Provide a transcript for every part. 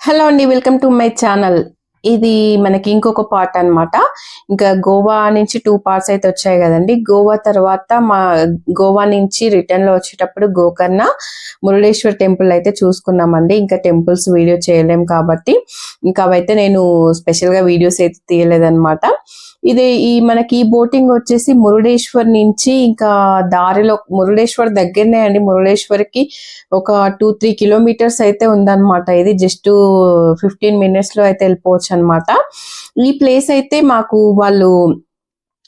Hello అండి welcome to my channel ఇది మనకి ఇంకొక పార్ట్ అన్నమాట. ఇంకా గోవా నుంచి టూ పార్ట్స్ అయితే వచ్చాయి కదండి. గోవా తర్వాత మా గోవా నుంచి రిటర్న్లో వచ్చేటప్పుడు గోకర్ణ మురుడేశ్వర్ టెంపుల్ అయితే చూసుకున్నామండి. ఇంకా టెంపుల్స్ వీడియో చేయలేం కాబట్టి. ఇంకా అవైతే నేను స్పెషల్గా వీడియోస్ అయితే తీయలేదన్నమాట. ఇది ఈ మనకి ఈ బోటింగ్ వచ్చేసి మురుడేశ్వర్ నుంచి ఇంకా దారిలో మురుడేశ్వర్ దగ్గరనే అండి. మురుడేశ్వర్కి ఒక టూ త్రీ కిలోమీటర్స్ అయితే ఉందన్నమాట. ఇది జస్ట్ ఫిఫ్టీన్ మినిట్స్లో అయితే వెళ్ళిపోవచ్చు అనమాట ఈ ప్లేస్ అయితే మాకు వాళ్ళు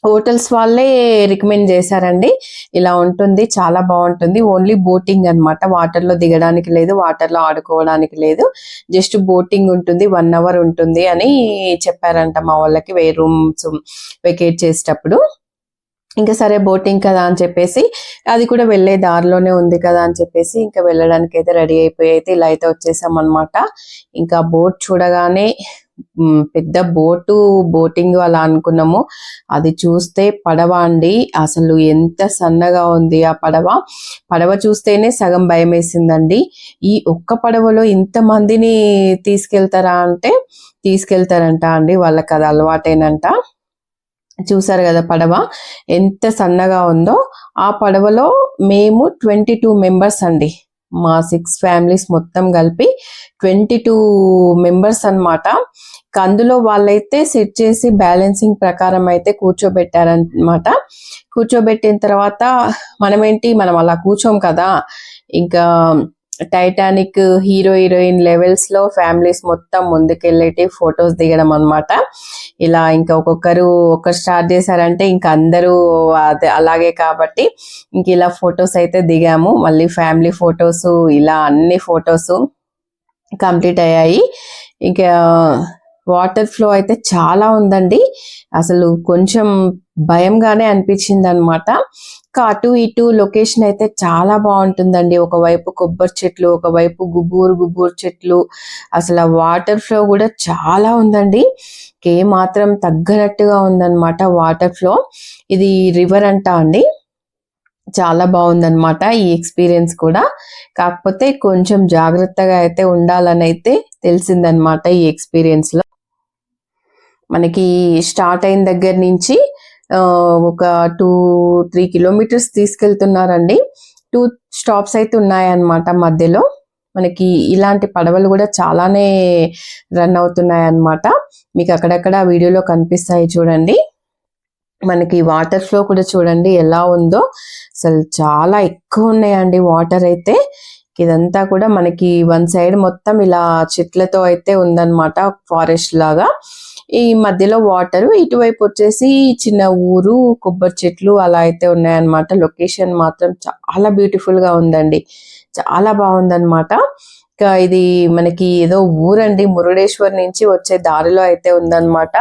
హోటల్స్ వాళ్ళే రికమెండ్ చేశారండి. ఇలా ఉంటుంది చాలా బాగుంటుంది. ఓన్లీ బోటింగ్ అన్నమాట. వాటర్లో దిగడానికి లేదు వాటర్లో ఆడుకోవడానికి లేదు. జస్ట్ బోటింగ్ ఉంటుంది వన్ అవర్ ఉంటుంది అని చెప్పారంట మా వాళ్ళకి. వే రూమ్స్ వెకేట్ చేసేటప్పుడు. ఇంకా సరే బోటింగ్ కదా అని చెప్పేసి అది కూడా వెళ్ళే దారిలోనే ఉంది కదా అని చెప్పేసి ఇంకా వెళ్ళడానికి అయితే రెడీ అయిపోయి అయితే ఇలా అయితే వచ్చేసాం అనమాట ఇంకా బోట్ చూడగానే పెద్ద బోటు బోటింగ్ అలా అనుకున్నాము. అది చూస్తే పడవ అండి. అసలు ఎంత సన్నగా ఉంది ఆ పడవ. పడవ చూస్తేనే సగం భయం వేసిందండి. ఈ ఒక్క పడవలో ఇంత మందిని తీసుకెళ్తారా అంటే తీసుకెళ్తారంట అండి. వాళ్ళకి అది అలవాటేనంట. చూసారు కదా పడవ? ఎంత సన్నగా ఉందో ఆ పడవలో మేము ట్వంటీ టూ మెంబర్స్ అండి. మా సిక్స్ ఫ్యామిలీస్ మొత్తం కలిపి ట్వంటీ టూ మెంబర్స్ అనమాట అందులో వాళ్ళైతే సెట్ చేసి బ్యాలెన్సింగ్ ప్రకారం అయితే కూర్చోబెట్టారనమాట కూర్చోబెట్టిన తర్వాత మనమేంటి? మనం అలా కూర్చోం కదా. ఇంకా టైటానిక్ హీరో హీరోయిన్ లెవెల్స్లో ఫ్యామిలీస్ మొత్తం ముందుకెళ్ళేటి ఫొటోస్ దిగడం అన్నమాట. ఇలా ఇంకా ఒక్కొక్కరు ఒక్కరు స్టార్ట్ చేశారంటే ఇంకా అందరూ అదే అలాగే కాబట్టి ఇంక ఇలా ఫొటోస్ అయితే దిగాము. మళ్ళీ ఫ్యామిలీ ఫొటోస్ ఇలా అన్ని ఫొటోస్ కంప్లీట్ అయ్యాయి. ఇంకా వాటర్ ఫ్లో అయితే చాలా ఉందండి. అసలు కొంచెం భయంగానే అనిపించింది అనమాట అటు ఇటు లొకేషన్ అయితే చాలా బాగుంటుందండి. ఒకవైపు కొబ్బరి చెట్లు ఒకవైపు గుబూరు గుబూరు చెట్లు. అసలు ఆ వాటర్ ఫ్లో కూడా చాలా ఉందండి. ఏ మాత్రం తగ్గనట్టుగా ఉందన్నమాట వాటర్ ఫ్లో. ఇది రివర్ అంట అండి. చాలా బాగుందన్నమాట ఈ ఎక్స్పీరియన్స్ కూడా. కాకపోతే కొంచెం జాగ్రత్తగా అయితే ఉండాలని అయితే తెలిసిందనమాట ఈ ఎక్స్పీరియన్స్లో. మనకి స్టార్ట్ అయిన దగ్గర నుంచి ఒక టూ త్రీ కిలోమీటర్స్ తీసుకెళ్తున్నారండి. టూ స్టాప్స్ అయితే ఉన్నాయన్నమాట మధ్యలో. మనకి ఇలాంటి పడవలు కూడా చాలానే రన్ అవుతున్నాయి అన్నమాట మీకు అక్కడక్కడ వీడియోలో కనిపిస్తాయి చూడండి. మనకి వాటర్ ఫ్లో కూడా చూడండి ఎలా ఉందో. అసలు చాలా ఎక్కువ ఉన్నాయండి వాటర్ అయితే. ఇదంతా కూడా మనకి వన్ సైడ్ మొత్తం ఇలా చెట్లతో అయితే ఉందన్నమాట ఫారెస్ట్ లాగా. ఈ మధ్యలో వాటర్ ఇటువైపు వచ్చేసి చిన్న ఊరు కొబ్బరి చెట్లు అలా అయితే ఉన్నాయన్నమాట. లొకేషన్ మాత్రం చాలా బ్యూటిఫుల్గా ఉందండి. చాలా బాగుందన్నమాట. ఇంకా ఇది మనకి ఏదో ఊరండి. మురుడేశ్వర్ నుంచి వచ్చే దారిలో అయితే ఉందన్నమాట.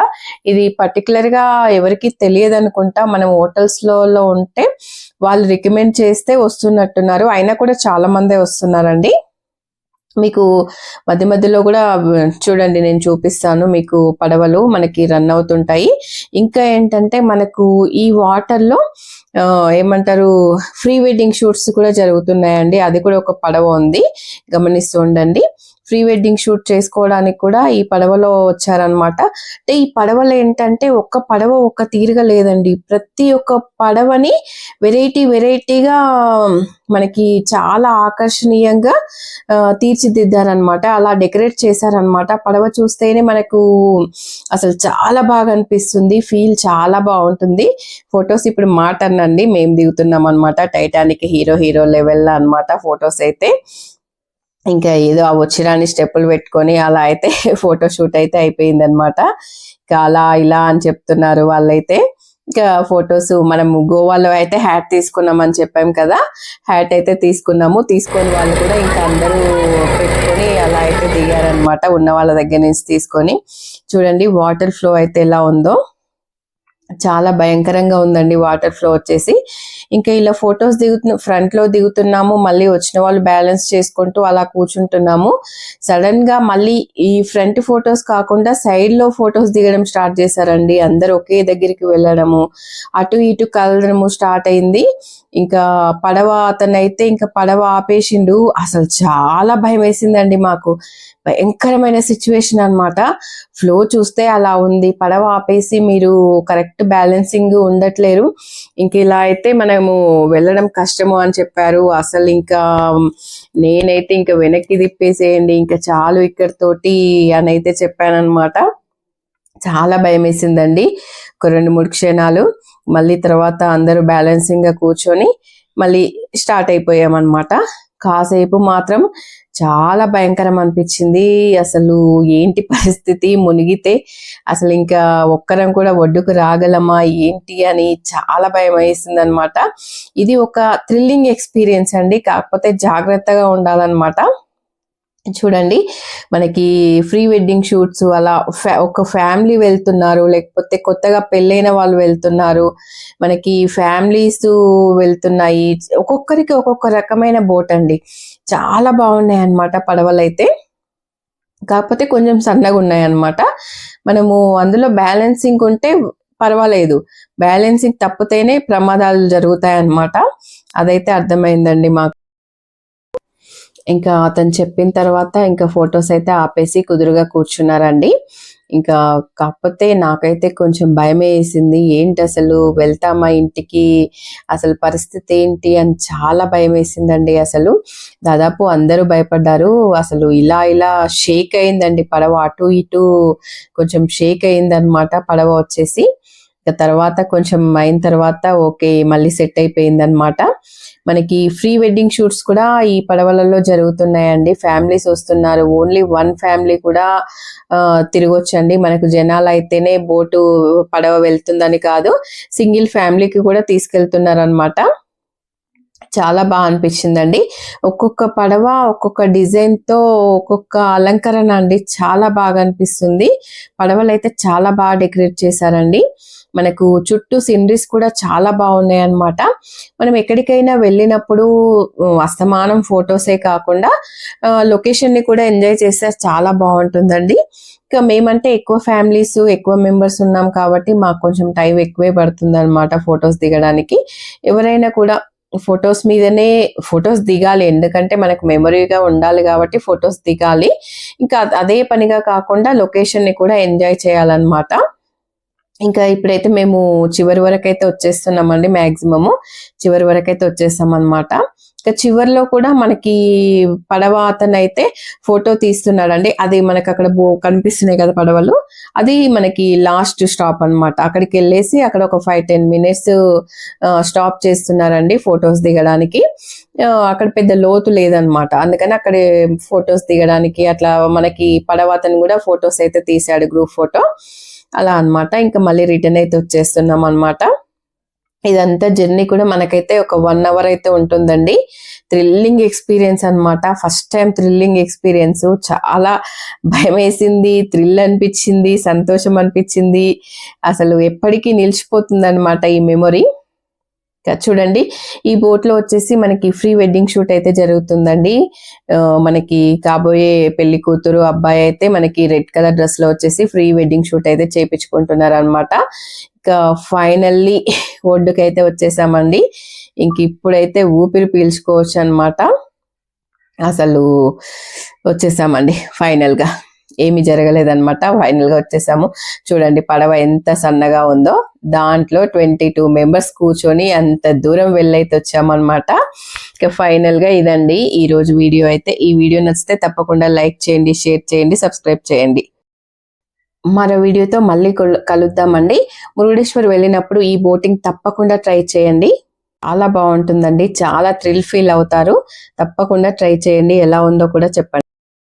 ఇది పర్టికులర్గా ఎవరికి తెలియదు అనుకుంటా మనం హోటల్స్లో ఉంటే వాళ్ళు రికమెండ్ చేస్తే వస్తున్నట్టున్నారు. అయినా కూడా చాలా మందే వస్తున్నారండి. మీకు మధ్య మధ్యలో కూడా చూడండి నేను చూపిస్తాను మీకు పడవలు మనకి రన్ అవుతుంటాయి. ఇంకా ఏంటంటే మనకు ఈ వాటర్లో ఏమంటారు ప్రీ వెడ్డింగ్ షూట్స్ కూడా జరుగుతున్నాయండి. అది కూడా ఒక పడవ ఉంది. గమనిస్తూ ఉండండి. ప్రీ వెడ్డింగ్ షూట్ చేసుకోవడానికి కూడా ఈ పడవలో వచ్చారనమాట అంటే ఈ పడవలు ఏంటంటే ఒక్క పడవ ఒక్క తీరుగా లేదండి. ప్రతి ఒక్క పడవని వెరైటీ వెరైటీగా మనకి చాలా ఆకర్షణీయంగా తీర్చిదిద్దారనమాట అలా డెకరేట్ చేశారనమాట పడవ చూస్తేనే మనకు అసలు చాలా బాగా అనిపిస్తుంది. ఫీల్ చాలా బాగుంటుంది. ఫొటోస్ ఇప్పుడు మాట అనండి మేము దిగుతున్నాం అనమాట టైటానిక్ హీరో హీరో లెవెల్ అన్నమాట ఫొటోస్ అయితే. ఇంకా ఏదో ఆ వచ్చిరాని స్టెప్పులు పెట్టుకొని అలా అయితే ఫోటో షూట్ అయితే అయిపోయింది అనమాట ఇంకా అలా ఇలా అని చెప్తున్నారు వాళ్ళైతే. ఇంకా ఫొటోస్ మనం గోవాలో అయితే హ్యాట్ తీసుకున్నాం అని చెప్పాం కదా. హ్యాట్ అయితే తీసుకున్నాము. తీసుకొని వాళ్ళు కూడా ఇంకా అందరూ పెట్టుకొని అలా అయితే దిగారనమాట ఉన్న వాళ్ళ దగ్గర నుంచి తీసుకొని. చూడండి వాటర్ ఫ్లో అయితే ఎలా ఉందో. చాలా భయంకరంగా ఉందండి వాటర్ ఫ్లో వచ్చేసి. ఇంకా ఇలా ఫొటోస్ దిగుతు ఫ్రంట్లో దిగుతున్నాము మళ్ళీ వచ్చిన వాళ్ళు బ్యాలెన్స్ చేసుకుంటూ అలా కూర్చుంటున్నాము. సడన్గా మళ్ళీ ఈ ఫ్రంట్ ఫొటోస్ కాకుండా సైడ్లో ఫొటోస్ దిగడం స్టార్ట్ చేశారండి. అందరు ఒకే దగ్గరికి వెళ్ళడము అటు ఇటు కలడము స్టార్ట్ అయింది. ఇంకా పడవ అతనైతే ఇంకా పడవ ఆపేసిండు. అసలు చాలా భయం వేసిందండి మాకు. భయంకరమైన సిచ్యువేషన్ అన్నమాట. ఫ్లో చూస్తే అలా ఉంది. పడవ ఆపేసి మీరు కరెక్ట్ బ్యాలెన్సింగ్ ఉండట్లేరు. ఇంక ఇలా అయితే మనము వెళ్ళడం కష్టము అని చెప్పారు. అసలు ఇంకా నేనైతే ఇంకా వెనక్కి తిప్పేసేయండి. ఇంకా చాలు ఇక్కడితోటి అని అయితే చెప్పానన్నమాట. చాలా భయం వేసిందండి ఒక రెండు మూడు క్షణాలు. మళ్ళీ తర్వాత అందరూ బ్యాలెన్సింగ్గా కూర్చొని మళ్ళీ స్టార్ట్ అయిపోయామన్నమాట. కాసేపు మాత్రం చాలా భయంకరం అనిపించింది. అసలు ఏంటి పరిస్థితి? మునిగితే అసలు ఇంకా ఒక్కరం కూడా ఒడ్డుకు రాగలమా? ఏంటి అని చాలా భయం వేసింది అనమాట ఇది ఒక థ్రిల్లింగ్ ఎక్స్పీరియన్స్ అండి. కాకపోతే జాగ్రత్తగా ఉండాలన్నమాట. చూడండి మనకి ప్రీ వెడ్డింగ్ షూట్స్ అలా ఫ్యా- ఒక ఫ్యామిలీ వెళ్తున్నారు లేకపోతే కొత్తగా పెళ్ళైన వాళ్ళు వెళ్తున్నారు మనకి ఫ్యామిలీస్ వెళ్తున్నాయి ఒక్కొక్కరికి ఒక్కొక్క రకమైన బోట్ అండి. చాలా బాగున్నాయి అన్నమాట పడవలైతే. కాకపోతే కొంచెం సన్నగా ఉన్నాయి అన్నమాట మనము అందులో బ్యాలెన్సింగ్ ఉంటే పర్వాలేదు. బ్యాలెన్సింగ్ తప్పితేనే ప్రమాదాలు జరుగుతాయి అన్నమాట అదైతే అర్థమైందండి మాకు. ఇంకా అతను చెప్పిన తర్వాత ఇంకా ఫొటోస్ అయితే ఆపేసి కుదురుగా కూర్చున్నారండి. ఇంకా కాకపోతే నాకైతే కొంచెం భయం వేసింది. ఏంటి అసలు వెళ్తామా ఇంటికి? అసలు పరిస్థితి ఏంటి అని చాలా భయం వేసిందండి అసలు. దాదాపు అందరూ భయపడ్డారు. అసలు ఇలా ఇలా షేక్ అయిందండి పడవ అటు ఇటు కొంచెం షేక్ అయిందనమాట పడవ వచ్చేసి. ఇక తర్వాత కొంచెం అయిన తర్వాత ఓకే మళ్ళీ సెట్ అయిపోయిందనమాట మనకి ఫ్రీ వెడ్డింగ్ షూట్స్ కూడా ఈ పడవలలో జరుగుతున్నాయండి. ఫ్యామిలీస్ వస్తున్నారు. ఓన్లీ వన్ ఫ్యామిలీ కూడా తిరగొచ్చండి. మనకు జనాలు అయితేనే బోటు పడవ వెళ్తుందని కాదు సింగిల్ ఫ్యామిలీకి కూడా తీసుకెళ్తున్నారు అనమాట చాలా బాగా అనిపించిందండి. ఒక్కొక్క పడవ ఒక్కొక్క డిజైన్తో ఒక్కొక్క అలంకరణ అండి చాలా బాగా అనిపిస్తుంది. పడవలు అయితే చాలా బాగా డెకరేట్ చేశారండి. మనకు చుట్టూ సీనరీస్ కూడా చాలా బాగున్నాయి అన్నమాట మనం ఎక్కడికైనా వెళ్ళినప్పుడు అస్తమానం ఫొటోసే కాకుండా లొకేషన్ని కూడా ఎంజాయ్ చేస్తే చాలా బాగుంటుందండి. ఇంకా మేమంటే ఎక్కువ ఫ్యామిలీస్ ఎక్కువ మెంబర్స్ ఉన్నాం కాబట్టి మాకు కొంచెం టైం ఎక్కువే పడుతుంది అనమాట ఫొటోస్ దిగడానికి. ఎవరైనా కూడా ఫొటోస్ మీదనే ఫొటోస్ దిగాలి. ఎందుకంటే మనకు మెమరీగా ఉండాలి కాబట్టి ఫొటోస్ దిగాలి. ఇంకా అదే పనిగా కాకుండా లొకేషన్ని కూడా ఎంజాయ్ చేయాలన్నమాట. ఇంకా ఇప్పుడైతే మేము చివరి వరకు అయితే వచ్చేస్తున్నామండి మాక్సిమము. చివరి వరకు అయితే వచ్చేస్తాం అనమాట ఇంకా చివరిలో కూడా మనకి పడవ అతను అయితే ఫోటో తీస్తున్నాడండి. అది మనకి అక్కడ బో- కనిపిస్తున్నాయి కదా పడవలు. అది మనకి లాస్ట్ స్టాప్ అన్నమాట. అక్కడికి వెళ్ళేసి అక్కడ ఒక ఫైవ్ టెన్ మినిట్స్ స్టాప్ చేస్తున్నారండి ఫొటోస్ దిగడానికి. అక్కడ పెద్ద లోతు లేదనమాట అందుకని అక్కడ ఫొటోస్ దిగడానికి అట్లా మనకి పడవ అతను కూడా ఫొటోస్ అయితే తీసాడు గ్రూప్ ఫోటో. అలా అన్నమాట. ఇంకా మళ్ళీ రిటర్న్ అయితే వచ్చేస్తున్నాం అన్నమాట. ఇదంతా జర్నీ కూడా మనకైతే ఒక వన్ అవర్ అయితే ఉంటుందండి. థ్రిల్లింగ్ ఎక్స్పీరియన్స్ అన్నమాట. First time thrilling experience. చాలా భయం వేసింది థ్రిల్ అనిపించింది సంతోషం అనిపించింది. అసలు ఎప్పటికీ నిలిచిపోతుంది ఈ మెమొరీ. చూడండి. ఈ బోట్లో వచ్చేసి మనకి ఫ్రీ వెడ్డింగ్ షూట్ అయితే జరుగుతుందండి. మనకి కాబోయే పెళ్ళి కూతురు అబ్బాయి అయితే మనకి రెడ్ కలర్ డ్రెస్లో వచ్చేసి ఫ్రీ వెడ్డింగ్ షూట్ అయితే చేపించుకుంటున్నారు అనమాట ఇంకా ఫైనల్లీ ఒడ్డుకైతే వచ్చేసామండి. ఇంక ఇప్పుడైతే ఊపిరి పీల్చుకోవచ్చు అనమాట అసలు వచ్చేసామండి ఫైనల్గా ఏమి జరగలేదన్నమాట. ఫైనల్గా వచ్చేసాము. చూడండి పడవ ఎంత సన్నగా ఉందో. దాంట్లో ట్వంటీ టూ మెంబర్స్ కూర్చొని అంత దూరం వెళ్ళైతే వచ్చామన్నమాట. ఇక ఫైనల్గా ఇదండి. ఈ రోజు వీడియో అయితే. ఈ వీడియో నచ్చితే తప్పకుండా లైక్ చేయండి షేర్ చేయండి సబ్స్క్రైబ్ చేయండి. మరో వీడియోతో మళ్ళీ కలుద్దామండి. మురుడేశ్వర్ వెళ్ళినప్పుడు ఈ బోటింగ్ తప్పకుండా ట్రై చేయండి. చాలా బాగుంటుందండి. చాలా థ్రిల్ ఫీల్ అవుతారు. తప్పకుండా ట్రై చేయండి. ఎలా ఉందో కూడా చెప్పండి.